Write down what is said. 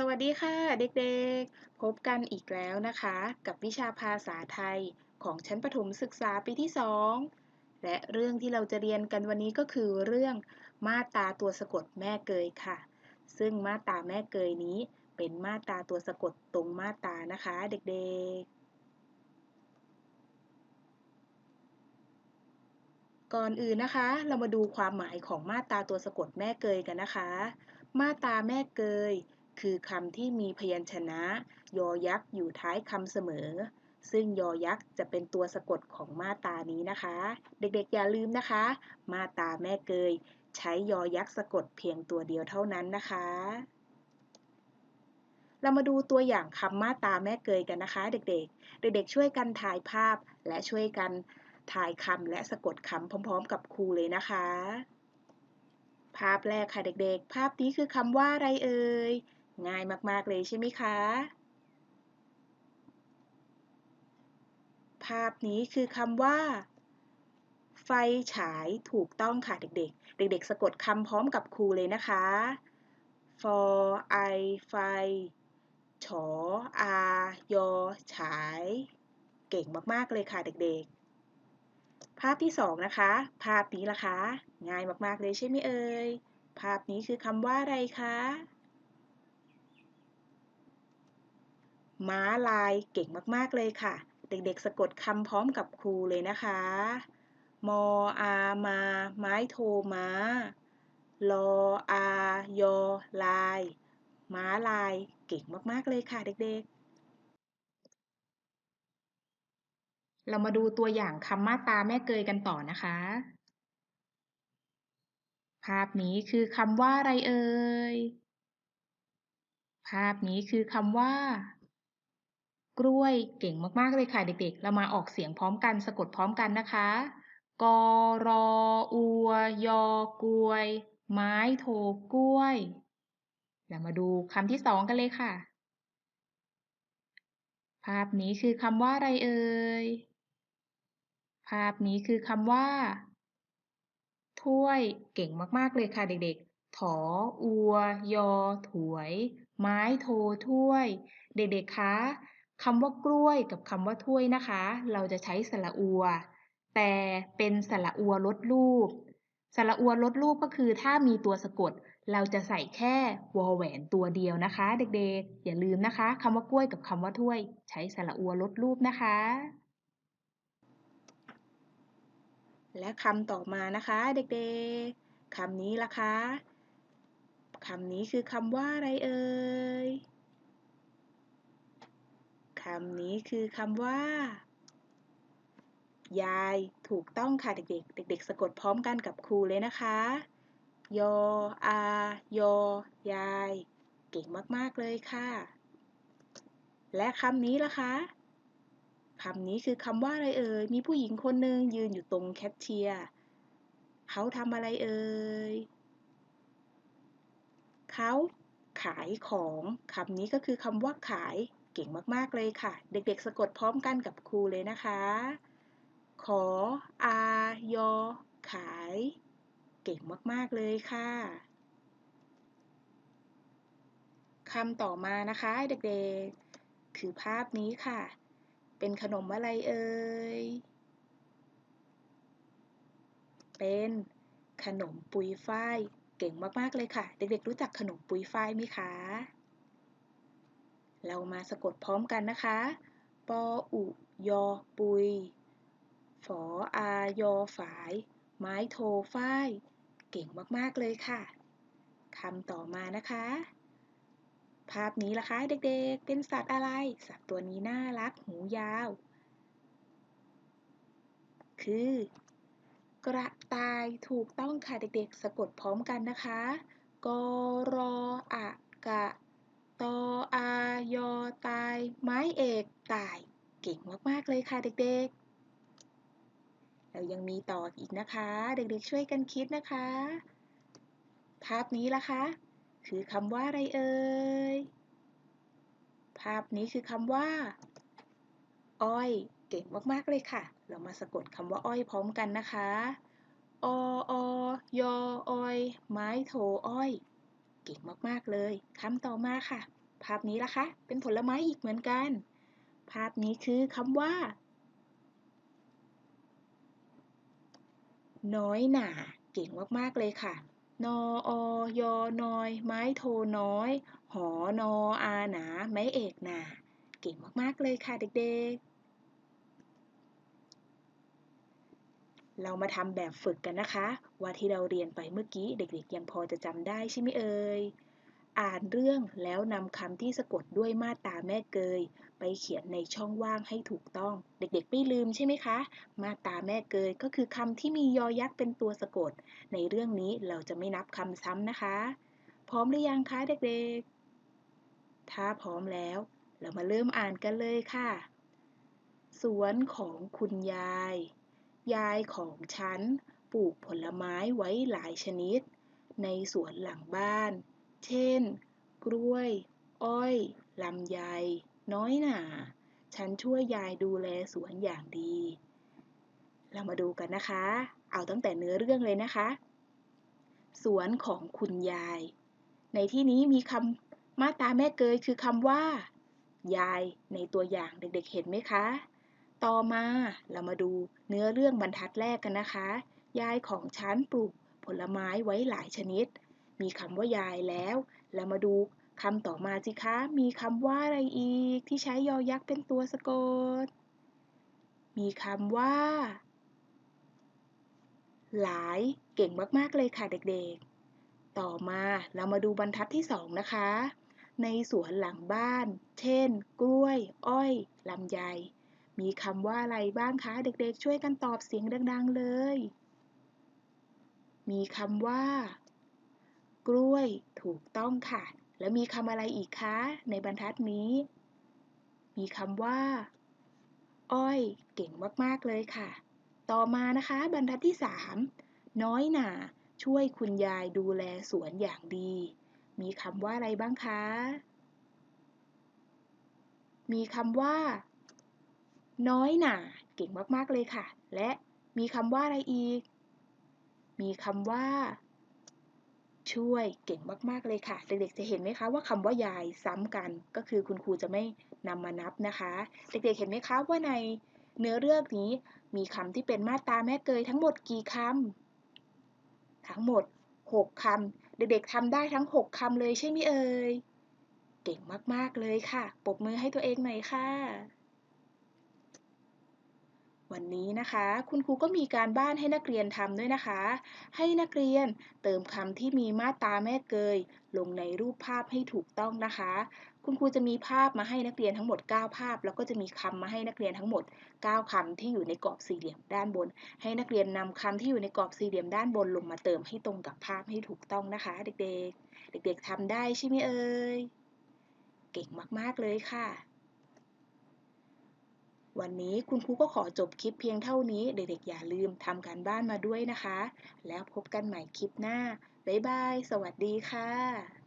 สวัสดีค่ะเด็กๆ พบกันอีกแล้วนะคะ กับวิชาภาษาไทยของชั้นประถมศึกษาปีที่ 2 และเรื่องที่เราจะเรียนกันวันนี้ก็คือเรื่องมาตราตัวสะกดแม่เกยค่ะ ซึ่งมาตราแม่เกยนี้เป็นมาตราตัวสะกดตรงมาตรานะคะ เด็กๆ ก่อนอื่นนะคะ เรามาดูความหมายของมาตราตัวสะกดแม่เกยกันนะคะ มาตราแม่เกย คือคำที่มีพยัญชนะ ยอยักษ์อยู่ท้ายคำเสมอ ซึ่งยอยักษ์จะเป็นตัวสะกดของมาตานี้นะคะ เด็กๆอย่าลืมนะคะ มาตาแม่เกย ใช้ยอยักษ์สะกดเพียงตัวเดียวเท่านั้นนะคะ เรามาดูตัวอย่างคำมาตาแม่เกยกันนะคะ เด็กๆ เด็กๆ ช่วยกันถ่ายภาพและช่วยกันถ่ายคำและสะกดคำพร้อม ๆ กับครูเลยนะคะ ภาพแรกค่ะเด็กๆ ภาพนี้คือคำว่าอะไรเอ่ย ง่ายมาก ๆ เลยใช่ไหมคะ ภาพนี้คือคำว่า ไฟฉายถูกต้องค่ะเด็ก ๆ เด็ก ๆ สะกดคำพร้อมกับครูเลยนะคะ ฟอไอไฟ ฉออายอฉาย เก่งมาก ๆ เลยค่ะเด็ก ๆ ภาพที่สองนะคะ ภาพนี้ล่ะคะ ง่ายมาก ๆ เลยใช่ไหมเอ่ย ภาพนี้คือคำว่าอะไรคะ ม้าลายเก่งมาก ๆ เลยค่ะ เด็ก ๆ สะกดคำพร้อมกับครูเลยนะคะ มออามา ไม้โทม้าลออายอลาย ม้าลายเก่งมาก ๆ เลยค่ะ เด็ก ๆ เรามาดูตัวอย่างคำมาตาแม่เกยกันต่อนะคะ ภาพนี้คือคำว่าอะไรเอ่ย ภาพนี้คือคำว่า กล้วยเก่งมากๆเลยค่ะเด็กๆ เรามาออกเสียงพร้อมกันสะกดพร้อมกันนะคะกรออัวยอกล้วย ไม้โทกล้วย เรามาดูคำที่สองกันเลยค่ะ ภาพนี้คือคำว่าอะไรเอ่ย ภาพนี้คือคำว่า ถ้วยเก่งมากๆเลยค่ะเด็กๆ ถออัวยอถวย ไม้โทถ้วย เด็กๆคะ คำว่ากล้วยกับคำว่าถ้วยนะคะ เราจะใช้สระอัว แต่เป็นสระอัวลดรูปสระอัวลดรูปก็คือถ้ามีตัวสะกด เราจะใส่แค่วอแหวนตัวเดียวนะคะ เด็กๆ อย่าลืมนะคะคำว่ากล้วยกับคำว่าถ้วย ใช้สระอัวลดรูปนะคะ และคำต่อมานะคะ เด็กๆคำนี้ล่ะคะคำนี้คือคำว่าอะไรเอ่ยำนี้คือคำว่า ยายถูกต้องค่ะเด็กๆ เด็ก ๆ สะกดพร้อมกันกับครูเลยนะคะ ยออายอยาย เก่งมากๆเลยค่ะ และคำนี้ล่ะคะคำนี้คือคำว่าอะไรเอ่ย มีผู้หญิงคนหนึ่งยืนอยู่ตรงแคชเชียร์ เขาทำอะไรเอ่ย เขาขายของ คำนี้ก็คือคำว่าขาย เก่งมาก ๆ เลยค่ะ เด็ก ๆ สะกดพร้อมกันกับครูเลยนะคะ ขอ อายอ ขาย เก่งมาก ๆ เลยค่ะคำต่อมานะคะ เด็ก ๆ คือภาพนี้ค่ะ เป็นขนมอะไรเอ่ย เป็นขนมปุยฝ้าย เก่งมาก ๆ เลยค่ะ เด็ก ๆ รู้จักขนมปุยฝ้ายไหมคะ เรามาสะกดพร้อมกันนะคะ ปออุยอปุย ฝออายอฝาย ไม้โทฝ้าย เก่งมากๆเลยค่ะคำต่อมานะคะ ภาพนี้ล่ะคะเด็กๆ เป็นสัตว์อะไร สัตว์ตัวนี้น่ารักหูยาว คือกระต่ายถูกต้องค่ะเด็กๆ สะกดพร้อมกันนะคะ กรออะกะตออายอ ตาย ไม้เอกตาย เก่งมาก ๆ เลยค่ะเด็กๆ เรายังมีต่ออีกนะคะ เด็กๆช่วยกันคิดนะคะ ภาพนี้ล่ะคะ คือคำว่าอะไรเอ่ย ภาพนี้คือคำว่า อ้อย เก่งมาก ๆ เลยค่ะ เรามาสะกดคำว่าอ้อยพร้อมกันนะคะออยออย ไม้โทอ้อย เก่งมาก ๆ เลย คำต่อมาค่ะ ภาพนี้ล่ะคะ เป็นผลไม้อีกเหมือนกัน ภาพนี้คือคำว่า น้อยหนาเก่งมากๆเลยค่ะ นออยน้อย ไม้โทน้อย หอนออาหนา ไม้เอกหนา เก่งมากๆเลยค่ะเด็กๆ เรามาทำแบบฝึกกันนะคะ ว่าที่เราเรียนไปเมื่อกี้เด็กๆ ยังพอจะจำได้ใช่ไหมเอ่ย อ่านเรื่องแล้วนำคำที่สะกดด้วยมาตราแม่เกย ไปเขียนในช่องว่างให้ถูกต้อง เด็กๆไม่ลืมใช่ไหมคะ มาตราแม่เกยก็คือคำที่มียอยักษ์เป็นตัวสะกด ในเรื่องนี้เราจะไม่นับคำซ้ำนะคะ พร้อมหรือยังคะเด็กๆ ถ้าพร้อมแล้ว เรามาเริ่มอ่านกันเลยค่ะ สวนของคุณยาย ยายของฉันปลูกผลไม้ไว้หลายชนิด ในสวนหลังบ้าน เช่น กล้วย อ้อย ลำไย น้อยหน่าฉันช่วยยายดูแลสวนอย่างดี เรามาดูกันนะคะ เอาตั้งแต่เนื้อเรื่องเลยนะคะ สวนของคุณยาย ในที่นี้มีคำมาตาแม่เกยคือคำว่า ยาย ในตัวอย่างเด็กๆเห็นไหมคะ ต่อมาเรามาดูเนื้อเรื่องบรรทัดแรกกันนะคะ ยายของฉันปลูกผลไม้ไว้หลายชนิด มีคำว่ายายแล้วเรามาดูคำต่อมาสิคะ มีคำว่าอะไรอีกที่ใช้ยอยักษ์เป็นตัวสะกด มีคำว่า หลาย เก่งมากๆเลยค่ะเด็กๆ ต่อมาเรามาดูบรรทัดที่สองนะคะ ในสวนหลังบ้าน เช่น กล้วย อ้อยลำไย มีคำว่าอะไรบ้างคะเด็กๆ ช่วยกันตอบเสียงดัง ๆ เลย มีคำว่า กล้วยถูกต้องค่ะ แล้วมีคำอะไรอีกคะ ในบรรทัดนี้ มีคำว่า อ้อยเก่งมาก ๆ เลยค่ะ ต่อมานะคะ บรรทัดที่ 3 น้อยหนาช่วยคุณยายดูแลสวนอย่างดี มีคำว่าอะไรบ้างคะ มีคำว่า น้อยหนาเก่งมาก ๆ เลยค่ะ และมีคำว่าอะไรอีก มีคำว่า ช่วยเก่งมาก ๆ เลยค่ะ เด็กๆจะเห็นไหมคะว่าคำว่ายายซ้ำกัน ก็คือคุณครูจะไม่นำมานับนะคะ เด็กๆเห็นไหมคะว่าในเนื้อเรื่องนี้มีคำที่เป็นมาตราแม่เกยทั้งหมดกี่คำทั้งหมด 6คำเด็กๆทำได้ทั้ง 6คำเลยใช่ไหมเอ่ย เก่งมาก ๆ เลยค่ะ ปรบมือให้ตัวเองหน่อยค่ะ วันนี้นะคะ คุณครูก็มีการบ้านให้นักเรียนทำด้วยนะคะ ให้นักเรียนเติมคำที่มีมาตราแม่เกย ลงในรูปภาพให้ถูกต้องนะคะ คุณครูจะมีภาพมาให้นักเรียนทั้งหมด 9 ภาพ แล้วก็จะมีคำมาให้นักเรียนทั้งหมด 9คำที่อยู่ในกรอบสี่เหลี่ยมด้านบน ให้นักเรียนนำคำที่อยู่ในกรอบสี่เหลี่ยมด้านบนลงมาเติมให้ตรงกับภาพให้ถูกต้องนะคะ เด็กๆ เด็กๆทำได้ใช่ไหมเอ่ย เก่งมากๆเลยค่ะ วันนี้คุณครูก็ขอจบคลิปเพียงเท่านี้ เด็กๆอย่าลืมทำการบ้านมาด้วยนะคะ แล้วพบกันใหม่คลิปหน้า บ๊ายบาย สวัสดีค่ะ